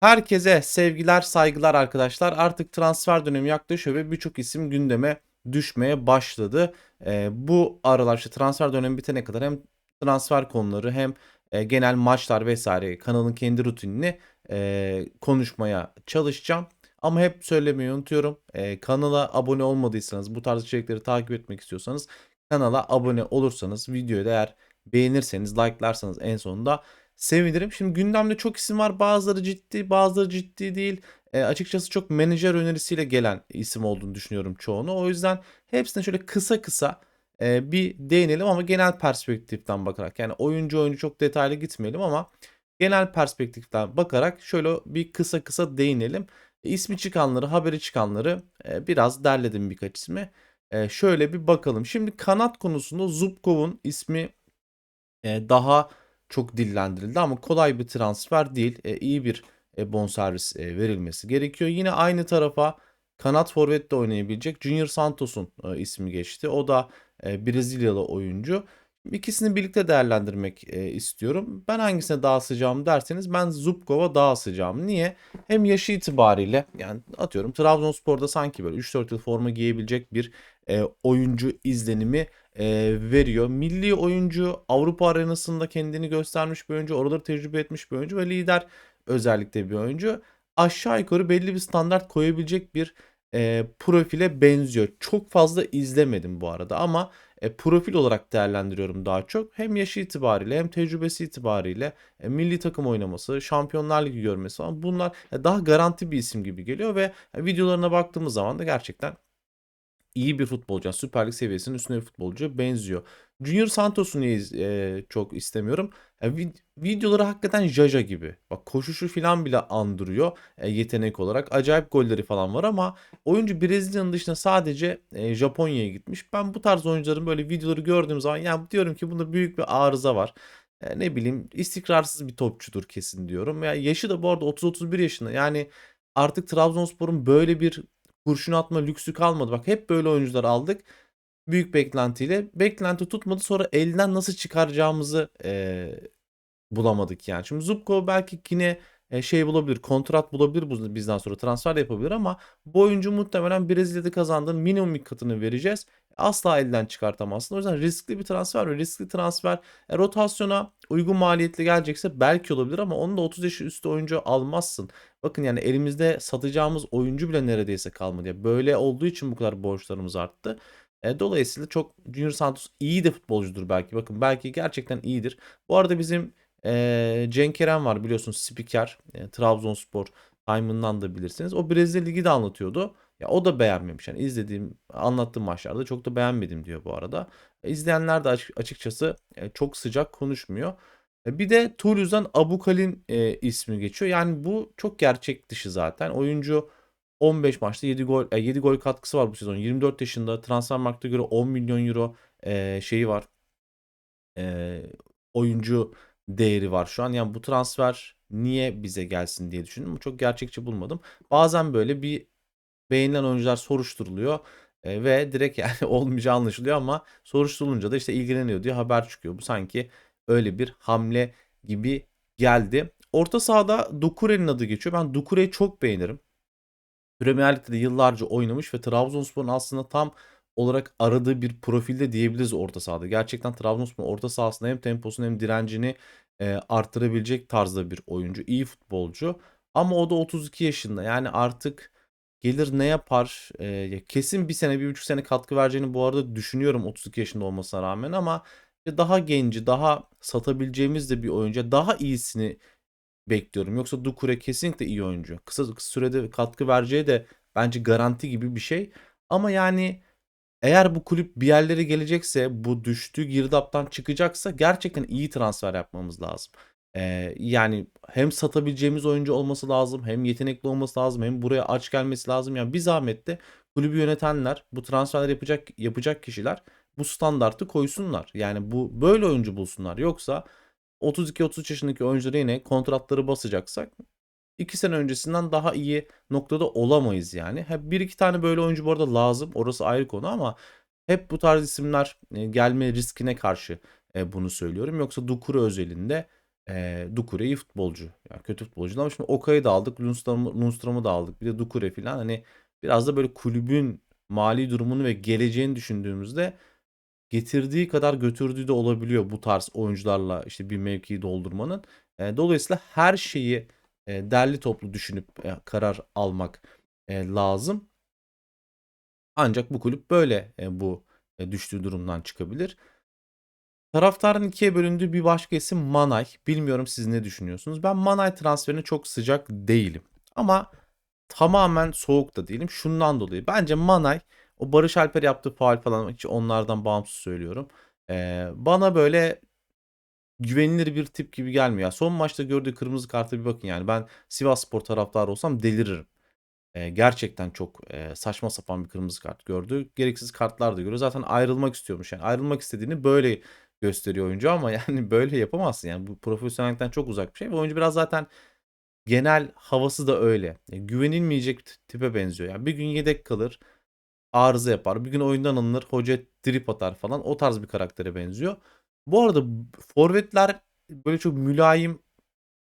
Herkese sevgiler, saygılar arkadaşlar. Artık transfer dönemi yaklaşıyor ve birçok isim gündeme düşmeye başladı. Ee, bu aralar işte transfer dönemi bitene kadar hem transfer konuları hem e, genel maçlar vesaire kanalın kendi rutinini e, konuşmaya çalışacağım. Ama hep söylemeyi unutuyorum. E, kanala abone olmadıysanız, bu tarz içerikleri takip etmek istiyorsanız kanala abone olursanız, videoyu da eğer beğenirseniz, like'larsanız en sonunda sevinirim. Şimdi gündemde çok isim var. Bazıları ciddi, bazıları ciddi değil. E, açıkçası çok menajer önerisiyle gelen isim olduğunu düşünüyorum çoğunu. O yüzden hepsine şöyle kısa kısa e, bir değinelim ama genel perspektiften bakarak. Yani oyuncu oyuncu çok detaylı gitmeyelim ama genel perspektiften bakarak şöyle bir kısa kısa değinelim. E, ismi çıkanları, haberi çıkanları e, biraz derledim birkaç ismi. E, şöyle bir bakalım. Şimdi kanat konusunda Zubkov'un ismi e, daha çok dillendirildi ama kolay bir transfer değil. E, iyi bir e, bonservis e, verilmesi gerekiyor. Yine aynı tarafa kanat forvet de oynayabilecek Junior Santos'un e, ismi geçti. O da e, Brezilyalı oyuncu. İkisini birlikte değerlendirmek e, istiyorum. Ben hangisine daha sıcağım derseniz ben Zubkov'a daha sıcağım. Niye? Hem yaşı itibariyle yani atıyorum Trabzonspor'da sanki böyle 3-4 yıl forma giyebilecek bir e, oyuncu izlenimi e, veriyor. Milli oyuncu Avrupa arenasında kendini göstermiş bir oyuncu. Oraları tecrübe etmiş bir oyuncu ve lider özellikle bir oyuncu. Aşağı yukarı belli bir standart koyabilecek bir e, profile benziyor. Çok fazla izlemedim bu arada ama e, profil olarak değerlendiriyorum daha çok. Hem yaşı itibariyle hem tecrübesi itibariyle e, milli takım oynaması, Şampiyonlar Ligi görmesi falan bunlar e, daha garanti bir isim gibi geliyor ve e, videolarına baktığımız zaman da gerçekten iyi bir futbolcu. Yani Süper Lig seviyesinin üstünde bir futbolcu benziyor. Junior Santos'u niye e, çok istemiyorum? Yani vid- videoları hakikaten Jaja gibi. Bak koşuşu falan bile andırıyor e, yetenek olarak. Acayip golleri falan var ama oyuncu Brezilya'nın dışında sadece e, Japonya'ya gitmiş. Ben bu tarz oyuncuların böyle videoları gördüğüm zaman ya diyorum ki bunda büyük bir arıza var. E, ne bileyim istikrarsız bir topçudur kesin diyorum. Ya yaşı da bu arada 30-31 yaşında. Yani artık Trabzonspor'un böyle bir kurşun atma lüksü kalmadı. Bak hep böyle oyuncular aldık. Büyük beklentiyle. Beklenti tutmadı. Sonra elden nasıl çıkaracağımızı e, bulamadık yani. Şimdi Zubko belki yine e, şey bulabilir, kontrat bulabilir bu bizden sonra transfer yapabilir ama bu oyuncu muhtemelen Brezilya'da kazandığın minimum katını vereceğiz. Asla elden çıkartamazsın. O yüzden riskli bir transfer ve riskli transfer e, rotasyona uygun maliyetli gelecekse belki olabilir ama onu da 30 yaş üstü oyuncu almazsın. Bakın yani elimizde satacağımız oyuncu bile neredeyse kalmadı. Yani böyle olduğu için bu kadar borçlarımız arttı. E, dolayısıyla çok Junior Santos iyi de futbolcudur belki. Bakın belki gerçekten iyidir. Bu arada bizim e, Cenk Eren var biliyorsunuz spiker. E, Trabzonspor Time'ından da bilirsiniz. O Brezilya Ligi de anlatıyordu. Ya o da beğenmemiş. Yani izlediğim, anlattığım maçlarda çok da beğenmedim diyor bu arada. E, izleyenler de açıkçası e, çok sıcak konuşmuyor. E, bir de Toulouse'dan Abukal'in e, ismi geçiyor. Yani bu çok gerçek dışı zaten. Oyuncu 15 maçta 7 gol e, 7 gol katkısı var bu sezon. 24 yaşında. Transfermarkt'a göre 10 milyon euro e, şeyi var. E, oyuncu değeri var şu an. Yani bu transfer niye bize gelsin diye düşündüm. Çok gerçekçi bulmadım. Bazen böyle bir beğenilen oyuncular soruşturuluyor. E, ve direkt yani olmayacağı anlaşılıyor ama soruşturulunca da işte ilgileniyor diye haber çıkıyor. Bu sanki öyle bir hamle gibi geldi. Orta sahada Dukure'nin adı geçiyor. Ben Dukure'yi çok beğenirim. Premier Lig'de de yıllarca oynamış ve Trabzonspor'un aslında tam olarak aradığı bir profilde diyebiliriz orta sahada. Gerçekten Trabzonspor orta sahasında hem temposunu hem direncini e, arttırabilecek tarzda bir oyuncu. iyi futbolcu. Ama o da 32 yaşında. Yani artık gelir ne yapar? E, kesin bir sene, bir buçuk sene katkı vereceğini bu arada düşünüyorum 32 yaşında olmasına rağmen ama daha genci, daha satabileceğimiz de bir oyuncu. Daha iyisini bekliyorum. Yoksa Dukure kesinlikle iyi oyuncu. Kısa, kısa sürede katkı vereceği de bence garanti gibi bir şey. Ama yani eğer bu kulüp bir yerlere gelecekse, bu düştüğü girdaptan çıkacaksa gerçekten iyi transfer yapmamız lazım. Ee, yani hem satabileceğimiz oyuncu olması lazım, hem yetenekli olması lazım, hem buraya aç gelmesi lazım. Yani bir zahmet de kulübü yönetenler, bu transferler yapacak yapacak kişiler bu standartı koysunlar. Yani bu böyle oyuncu bulsunlar. Yoksa 32-33 yaşındaki oyuncuları yine kontratları basacaksak 2 sene öncesinden daha iyi noktada olamayız yani. Hep bir iki tane böyle oyuncu bu arada lazım. Orası ayrı konu ama hep bu tarz isimler gelme riskine karşı bunu söylüyorum. Yoksa Dukuru özelinde Eee Doucouré iyi futbolcu. Yani kötü futbolcu ama şimdi Okay'ı da aldık. Lundstram'ı da aldık. Bir de Doucouré filan. Hani biraz da böyle kulübün mali durumunu ve geleceğini düşündüğümüzde getirdiği kadar götürdüğü de olabiliyor bu tarz oyuncularla işte bir mevkiyi doldurmanın. Eee, dolayısıyla her şeyi eee, derli toplu düşünüp e, karar almak e, lazım. Ancak bu kulüp böyle e, bu e, düştüğü durumdan çıkabilir. Taraftarın ikiye bölündüğü bir başka isim Manay. Bilmiyorum siz ne düşünüyorsunuz? Ben Manay transferine çok sıcak değilim. Ama tamamen soğuk da değilim. Şundan dolayı. Bence Manay o Barış Alper yaptığı faul falan hiç onlardan bağımsız söylüyorum. Ee, bana böyle güvenilir bir tip gibi gelmiyor. Son maçta gördüğü kırmızı karta bir bakın yani. Ben Sivasspor taraftarı olsam deliririm. Ee, gerçekten çok e, saçma sapan bir kırmızı kart gördü. Gereksiz kartlar da görüyor. Zaten ayrılmak istiyormuş. Yani ayrılmak istediğini böyle gösteriyor oyuncu ama yani böyle yapamazsın. Yani bu profesyonellikten çok uzak bir şey. Ve oyuncu biraz zaten genel havası da öyle. Yani güvenilmeyecek tipe benziyor. Yani bir gün yedek kalır, arıza yapar. Bir gün oyundan alınır, hoca trip atar falan. O tarz bir karaktere benziyor. Bu arada forvetler böyle çok mülayim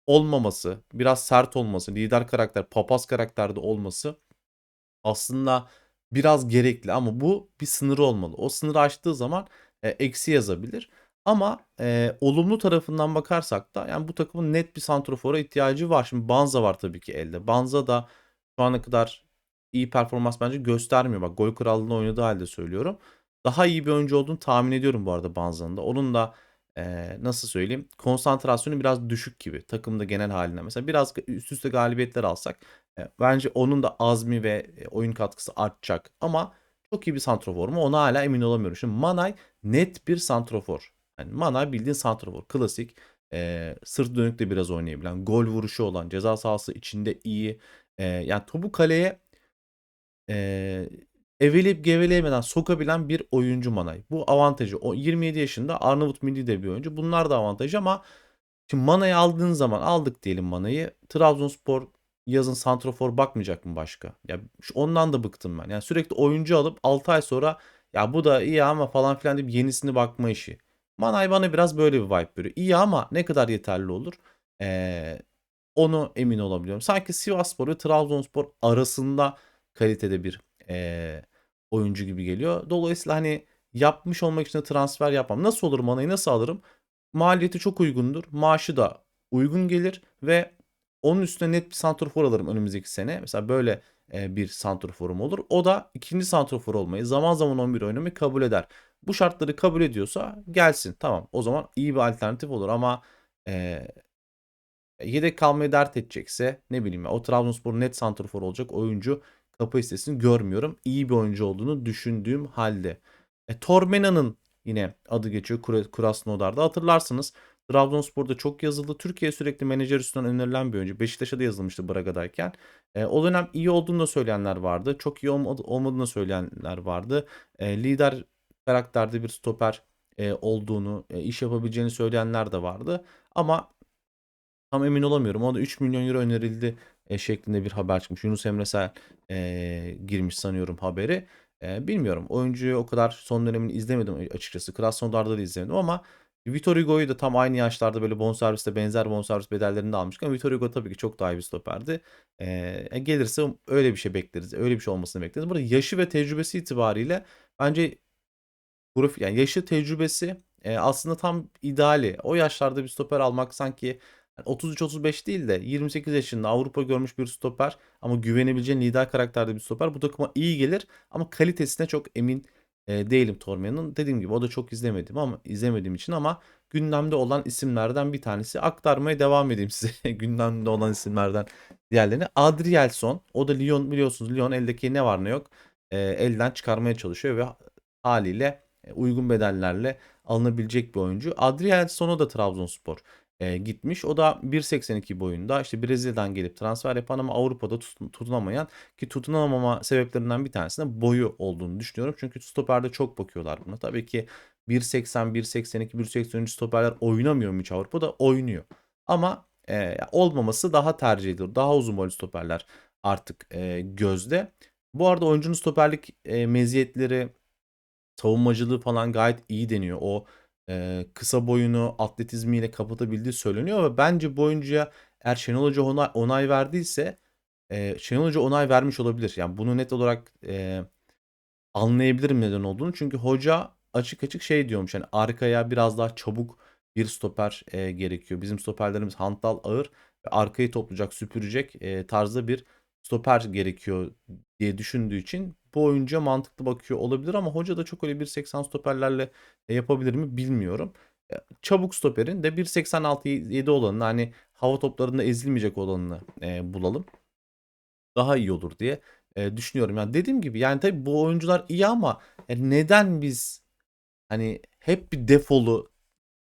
olmaması, biraz sert olması, lider karakter, papaz karakterde olması aslında biraz gerekli ama bu bir sınırı olmalı. O sınırı aştığı zaman e, eksi yazabilir. Ama e, olumlu tarafından bakarsak da yani bu takımın net bir santrofora ihtiyacı var. Şimdi Banza var tabii ki elde. Banza da şu ana kadar iyi performans bence göstermiyor. Bak gol krallığında oynadığı halde söylüyorum. Daha iyi bir oyuncu olduğunu tahmin ediyorum bu arada Banza'nın da. Onun da e, nasıl söyleyeyim konsantrasyonu biraz düşük gibi takımda genel haline. Mesela biraz üst üste galibiyetler alsak e, bence onun da azmi ve e, oyun katkısı artacak. Ama çok iyi bir santrofor mu ona hala emin olamıyorum. Şimdi Manay net bir santrofor. Yani Manay bildiğin santrofor. Klasik. E, sırt dönük de biraz oynayabilen. Gol vuruşu olan. Ceza sahası içinde iyi. E, yani topu kaleye e, eveleyip geveleyemeden sokabilen bir oyuncu Manay. Bu avantajı. O 27 yaşında Arnavut milli de bir oyuncu. Bunlar da avantajı ama şimdi Manay'ı aldığın zaman aldık diyelim Manay'ı. Trabzonspor yazın santrofor bakmayacak mı başka? Ya ondan da bıktım ben. Yani sürekli oyuncu alıp 6 ay sonra ya bu da iyi ama falan filan deyip yenisini bakma işi. Manay bana biraz böyle bir vibe veriyor. İyi ama ne kadar yeterli olur? Ee, onu emin olabiliyorum. Sanki Sivasspor ve Trabzonspor arasında kalitede bir ee, oyuncu gibi geliyor. Dolayısıyla hani yapmış olmak için de transfer yapmam. Nasıl olur Manay'ı nasıl alırım? Maliyeti çok uygundur. Maaşı da uygun gelir ve onun üstüne net bir santrfor alırım önümüzdeki sene. Mesela böyle e, bir santrforum olur. O da ikinci santrfor olmayı, zaman zaman 11 oynamayı kabul eder. Bu şartları kabul ediyorsa gelsin. Tamam. O zaman iyi bir alternatif olur ama e, yedek kalmayı dert edecekse ne bileyim ya, o Trabzonspor net santrfor olacak oyuncu kapasitesini görmüyorum. İyi bir oyuncu olduğunu düşündüğüm halde. E, Tormena'nın yine adı geçiyor Krasnodar'da. Hatırlarsınız Trabzonspor'da çok yazıldı. Türkiye sürekli menajer üstünden önerilen bir oyuncu. Beşiktaş'a da yazılmıştı Braga'dayken. E, o dönem iyi olduğunu da söyleyenler vardı. Çok iyi olmadı, olmadığını da söyleyenler vardı. E, lider karakterde bir stoper e, olduğunu, e, iş yapabileceğini söyleyenler de vardı. Ama tam emin olamıyorum. O da 3 milyon euro önerildi e, şeklinde bir haber çıkmış. Yunus Emre Sel e, girmiş sanıyorum haberi. E, bilmiyorum. Oyuncuyu o kadar son dönemini izlemedim açıkçası. Krasnodar'da da izlemedim ama Vitor Hugo'yu da tam aynı yaşlarda böyle bonserviste benzer bonservis bedellerinde almışken Vitor Hugo tabii ki çok daha iyi bir stoperdi. E, gelirse öyle bir şey bekleriz. Öyle bir şey olmasını bekleriz. Burada yaşı ve tecrübesi itibariyle bence profil yani yaşı tecrübesi e, aslında tam ideali. O yaşlarda bir stoper almak sanki 33-35 değil de 28 yaşında Avrupa görmüş bir stoper ama güvenebileceğin lider karakterde bir stoper bu takıma iyi gelir ama kalitesine çok emin e, değilim Torme'nin. Dediğim gibi o da çok izlemedim ama izlemediğim için ama gündemde olan isimlerden bir tanesi. Aktarmaya devam edeyim size gündemde olan isimlerden diğerlerini. Adrielson o da Lyon biliyorsunuz Lyon eldeki ne var ne yok e, elden çıkarmaya çalışıyor ve haliyle uygun bedellerle alınabilecek bir oyuncu. Adrielson'u da Trabzonspor e, gitmiş. O da 1.82 boyunda işte Brezilya'dan gelip transfer yapan ama Avrupa'da tutun- tutunamayan ki tutunamama sebeplerinden bir tanesi de boyu olduğunu düşünüyorum. Çünkü stoperde çok bakıyorlar buna. Tabii ki 1.80, 1.82, 1.83 stoperler oynamıyor mu hiç Avrupa'da? Oynuyor. Ama e, olmaması daha tercih edilir. Daha uzun boylu stoperler artık e, gözde. Bu arada oyuncunun stoperlik e, meziyetleri savunmacılığı falan gayet iyi deniyor. O eee, kısa boyunu atletizmiyle kapatabildiği söyleniyor ve bence bu oyuncuya eğer Şenol Hoca onay, onay verdiyse eee Şenol Hoca onay vermiş olabilir. Yani bunu net olarak eee, anlayabilirim neden olduğunu. Çünkü hoca açık açık şey diyormuş. Yani arkaya biraz daha çabuk bir stoper eee, gerekiyor. Bizim stoperlerimiz hantal ağır ve arkayı toplayacak, süpürecek eee, tarzda bir stoper gerekiyor diye düşündüğü için bu oyuncuya mantıklı bakıyor olabilir ama hoca da çok öyle 1.80 stoperlerle e, yapabilir mi bilmiyorum. E, Çabuk stoperin de 1.86-7 olanını hani hava toplarında ezilmeyecek olanını e, bulalım. Daha iyi olur diye e, düşünüyorum. Yani dediğim gibi yani tabii bu oyuncular iyi ama e, neden biz hani hep bir defolu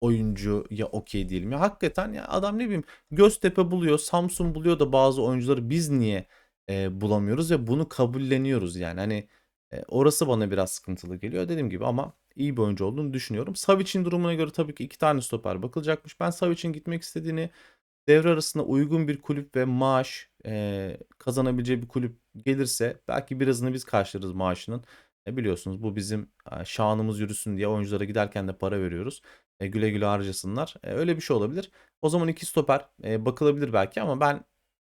oyuncu ya okey diyelim. Ya hakikaten ya adam ne bileyim Göztepe buluyor, Samsun buluyor da bazı oyuncuları biz niye e, bulamıyoruz ve bunu kabulleniyoruz yani. Hani e, orası bana biraz sıkıntılı geliyor dediğim gibi ama iyi bir oyuncu olduğunu düşünüyorum. Savic'in durumuna göre tabii ki iki tane stoper bakılacakmış. Ben Savic'in gitmek istediğini devre arasında uygun bir kulüp ve maaş e, kazanabileceği bir kulüp gelirse belki birazını biz karşılarız maaşının. E, biliyorsunuz bu bizim e, şanımız yürüsün diye oyunculara giderken de para veriyoruz. E, güle güle harcasınlar. E, öyle bir şey olabilir. O zaman iki stoper e, bakılabilir belki ama ben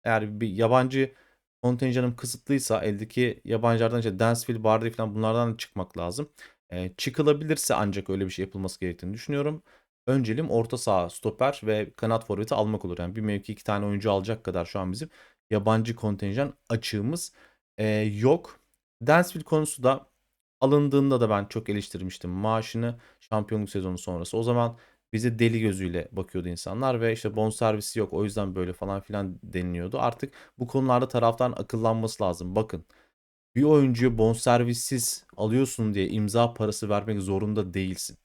eğer bir yabancı kontenjanım kısıtlıysa eldeki yabancılardan işte Dansville, Bardi falan bunlardan da çıkmak lazım. E, çıkılabilirse ancak öyle bir şey yapılması gerektiğini düşünüyorum. Önceliğim orta saha, stoper ve kanat forveti almak olur. Yani bir mevki iki tane oyuncu alacak kadar şu an bizim yabancı kontenjan açığımız e, yok. Dansville konusu da alındığında da ben çok eleştirmiştim maaşını şampiyonluk sezonu sonrası. O zaman bize deli gözüyle bakıyordu insanlar ve işte bonservisi yok o yüzden böyle falan filan deniliyordu. Artık bu konularda taraftan akıllanması lazım. Bakın bir oyuncuyu bonservissiz alıyorsun diye imza parası vermek zorunda değilsin.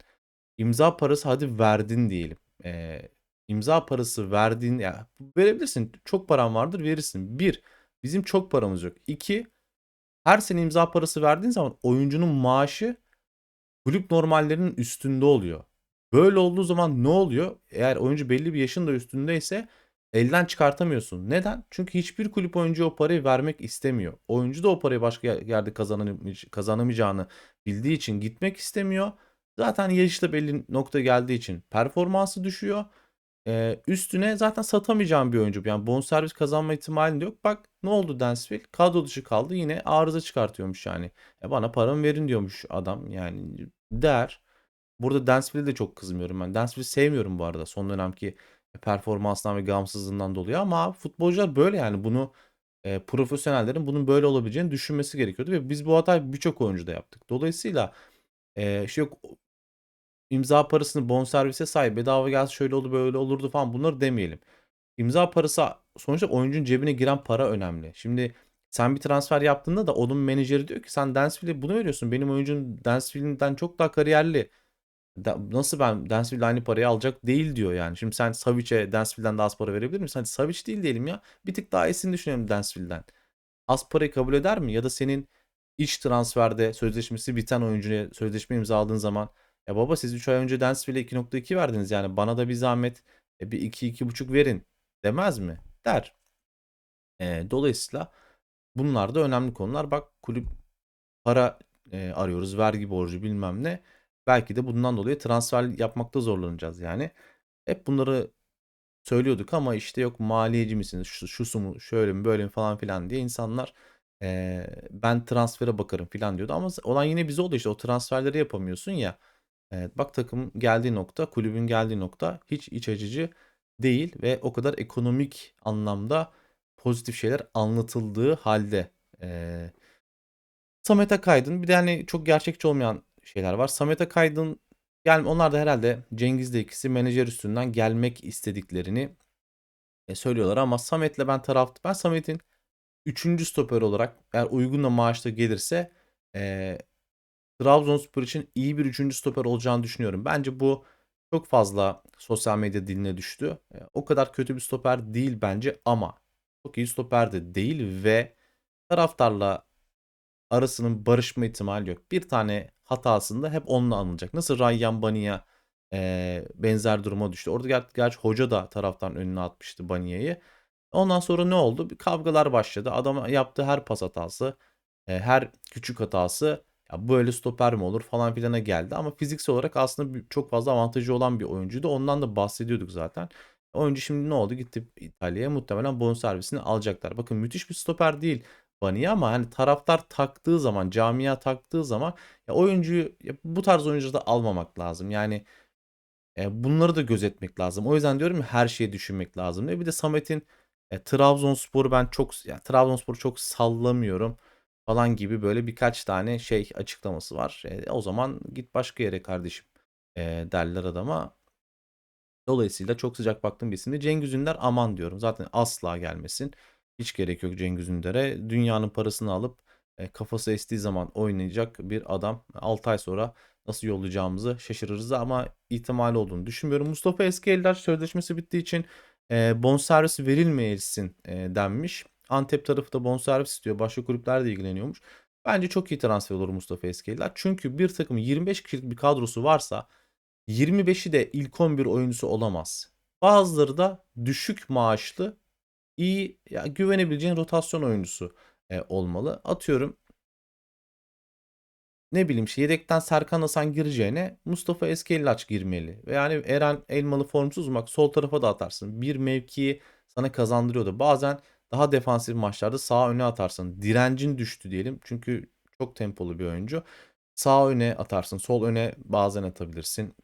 İmza parası hadi verdin diyelim. Ee, imza parası verdiğin ya verebilirsin. Çok paran vardır verirsin. Bir, bizim çok paramız yok. İki, her sene imza parası verdiğin zaman oyuncunun maaşı kulüp normallerinin üstünde oluyor. Böyle olduğu zaman ne oluyor? Eğer oyuncu belli bir yaşın da üstündeyse elden çıkartamıyorsun. Neden? Çünkü hiçbir kulüp oyuncuya o parayı vermek istemiyor. Oyuncu da o parayı başka yerde kazanamay- kazanamayacağını bildiği için gitmek istemiyor. Zaten yaşta belli nokta geldiği için performansı düşüyor. Ee, üstüne zaten satamayacağım bir oyuncu. Yani bonservis kazanma ihtimali de yok. Bak ne oldu Dansville? Kadro dışı kaldı. Yine arıza çıkartıyormuş yani. E bana paramı verin diyormuş adam. Yani der. Burada Dansville'e de çok kızmıyorum ben. Dansville'i sevmiyorum bu arada. Son dönemki performansından ve gamsızlığından dolayı ama futbolcular böyle yani bunu e, profesyonellerin bunun böyle olabileceğini düşünmesi gerekiyordu ve biz bu hatayı birçok oyuncuda yaptık. Dolayısıyla e, şey yok imza parasını bonservise say bedava gelse şöyle oldu böyle olurdu falan bunları demeyelim. İmza parası sonuçta oyuncunun cebine giren para önemli. Şimdi sen bir transfer yaptığında da onun menajeri diyor ki sen Dansville'e bunu veriyorsun. Benim oyuncum Dansville'den çok daha kariyerli. Da, nasıl ben Dansville aynı parayı alacak değil diyor yani. Şimdi sen Savic'e Dansville'den daha az para verebilir misin? Hadi Savic değil diyelim ya. Bir tık daha iyisini düşünelim Dansville'den. Az parayı kabul eder mi? Ya da senin iç transferde sözleşmesi biten oyuncuya sözleşme imzaladığın zaman ya baba siz 3 ay önce Dansville'e 2.2 verdiniz yani bana da bir zahmet e, bir 2-2.5 verin demez mi? Der. E, dolayısıyla bunlar da önemli konular. Bak kulüp para e, arıyoruz, vergi borcu bilmem ne. Belki de bundan dolayı transfer yapmakta zorlanacağız yani. Hep bunları söylüyorduk ama işte yok maliyeci misiniz, şu, şusu mu, şöyle mi, böyle mi falan filan diye insanlar e, ben transfere bakarım filan diyordu. Ama olan yine bize oldu işte o transferleri yapamıyorsun ya. Evet, bak takım geldiği nokta, kulübün geldiği nokta hiç iç açıcı değil ve o kadar ekonomik anlamda pozitif şeyler anlatıldığı halde. Ee, Samet Akaydın bir de hani çok gerçekçi olmayan şeyler var. Samet Akaydın yani onlar da herhalde Cengiz'le ikisi menajer üstünden gelmek istediklerini e, söylüyorlar ama Samet'le ben taraf ben Samet'in 3. stoper olarak eğer uygun da maaşta gelirse e, Trabzonspor için iyi bir 3. stoper olacağını düşünüyorum. Bence bu çok fazla sosyal medya diline düştü. E, o kadar kötü bir stoper değil bence ama çok iyi stoper de değil ve taraftarla arasının barışma ihtimali yok. Bir tane hatasında hep onunla anılacak. Nasıl Ryan Baniya e, benzer duruma düştü. Orada ger gerçi hoca da taraftan önüne atmıştı Baniya'yı. Ondan sonra ne oldu? Bir kavgalar başladı. Adam yaptığı her pas hatası, e, her küçük hatası ya böyle stoper mi olur falan filana geldi ama fiziksel olarak aslında çok fazla avantajı olan bir oyuncuydu. Ondan da bahsediyorduk zaten. Oyuncu şimdi ne oldu? Gitti İtalya'ya muhtemelen bonservisini alacaklar. Bakın müthiş bir stoper değil Bani ama hani taraftar taktığı zaman, camia taktığı zaman ya oyuncuyu ya bu tarz oyuncuları da almamak lazım. Yani e, bunları da gözetmek lazım. O yüzden diyorum ya her şeyi düşünmek lazım. Ve bir de Samet'in e, Trabzonspor'u ben çok ya Trabzonspor'u çok sallamıyorum falan gibi böyle birkaç tane şey açıklaması var. E, o zaman git başka yere kardeşim e, derler adama. Dolayısıyla çok sıcak baktığım bir isimdi. Cengiz Ünder aman diyorum. Zaten asla gelmesin. Hiç gerek yok Cengiz Ünder'e. Dünyanın parasını alıp e, kafası estiği zaman oynayacak bir adam. 6 ay sonra nasıl yollayacağımızı şaşırırız ama ihtimali olduğunu düşünmüyorum. Mustafa Eskieler sözleşmesi bittiği için e, bonservis verilmeyesin e, denmiş. Antep tarafı da bonservis istiyor. Başka kulüpler de ilgileniyormuş. Bence çok iyi transfer olur Mustafa Eskieler. Çünkü bir takım 25 kişilik bir kadrosu varsa 25'i de ilk 11 oyuncusu olamaz. Bazıları da düşük maaşlı, iyi ya güvenebileceğin rotasyon oyuncusu e, olmalı. Atıyorum ne bileyim işte yedekten Serkan Hasan gireceğine Mustafa Eskelilaç girmeli. Ve yani Eren Elmalı formsuz bak sol tarafa da atarsın. Bir mevkiyi sana kazandırıyordu. Bazen daha defansif maçlarda sağ öne atarsın. Direncin düştü diyelim. Çünkü çok tempolu bir oyuncu. Sağ öne atarsın. Sol öne bazen atabilirsin.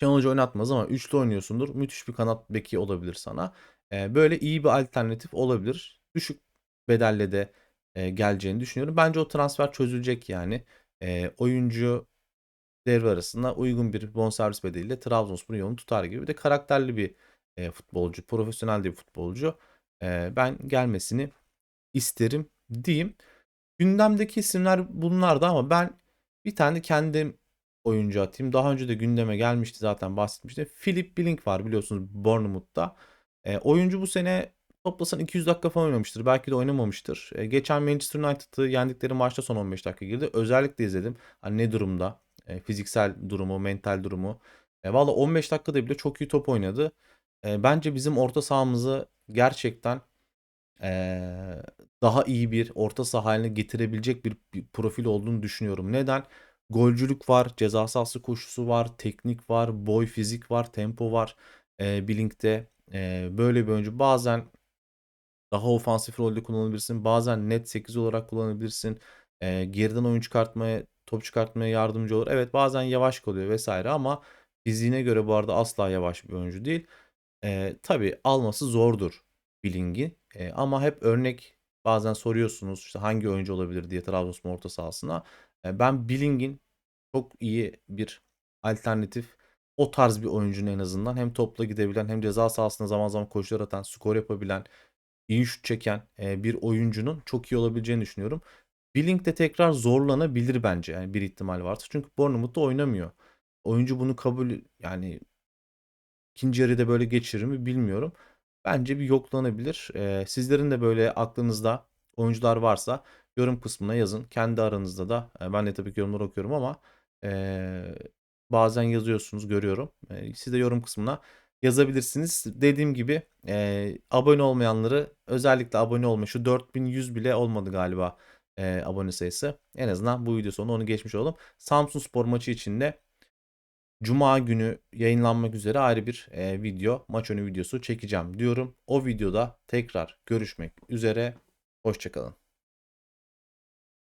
Şenol Hoca oynatmaz ama üçlü oynuyorsundur. Müthiş bir kanat beki olabilir sana. Ee, böyle iyi bir alternatif olabilir. Düşük bedelle de e, geleceğini düşünüyorum. Bence o transfer çözülecek yani. E, oyuncu devre arasında uygun bir bonservis bedeliyle Trabzonspor'un yolunu tutar gibi. Bir de karakterli bir e, futbolcu, profesyonel bir futbolcu. E, ben gelmesini isterim diyeyim. Gündemdeki isimler bunlardı ama ben bir tane kendim oyuncu atayım. Daha önce de gündeme gelmişti zaten bahsetmiştim. Philip Blink var biliyorsunuz Bournemouth'ta. E, oyuncu bu sene toplasan 200 dakika falan oynamıştır. Belki de oynamamıştır. E, geçen Manchester United'ı yendikleri maçta son 15 dakika girdi. Özellikle izledim. Hani ne durumda? E, fiziksel durumu, mental durumu. E, Valla 15 dakikada bile çok iyi top oynadı. E, bence bizim orta sahamızı gerçekten e, daha iyi bir orta saha haline getirebilecek bir, bir profil olduğunu düşünüyorum. Neden? Golcülük var, ceza sahası koşusu var, teknik var, boy fizik var, tempo var. E, Blink'te e, böyle bir oyuncu. Bazen daha ofansif rolde kullanabilirsin. Bazen net 8 olarak kullanabilirsin. E, geriden oyun çıkartmaya, top çıkartmaya yardımcı olur. Evet bazen yavaş kalıyor vesaire ama fiziğine göre bu arada asla yavaş bir oyuncu değil. E, tabii alması zordur Bling'i. E, ama hep örnek bazen soruyorsunuz işte hangi oyuncu olabilir diye Trabzonspor orta sahasına. E, ben Bling'in çok iyi bir alternatif o tarz bir oyuncunun en azından hem topla gidebilen hem ceza sahasında zaman zaman koşular atan, skor yapabilen, iyi şut çeken bir oyuncunun çok iyi olabileceğini düşünüyorum. Billing de tekrar zorlanabilir bence yani bir ihtimal varsa. Çünkü Bournemouth'ta oynamıyor. Oyuncu bunu kabul yani ikinci yarıda böyle geçirir mi bilmiyorum. Bence bir yoklanabilir. Sizlerin de böyle aklınızda oyuncular varsa yorum kısmına yazın. Kendi aranızda da ben de tabii ki yorumları okuyorum ama bazen yazıyorsunuz görüyorum. E, siz de yorum kısmına yazabilirsiniz. Dediğim gibi e, abone olmayanları özellikle abone olma. Şu 4100 bile olmadı galiba e, abone sayısı. En azından bu video sonu onu geçmiş olalım. Samsun Spor maçı içinde Cuma günü yayınlanmak üzere ayrı bir e, video, maç önü videosu çekeceğim diyorum. O videoda tekrar görüşmek üzere. Hoşçakalın.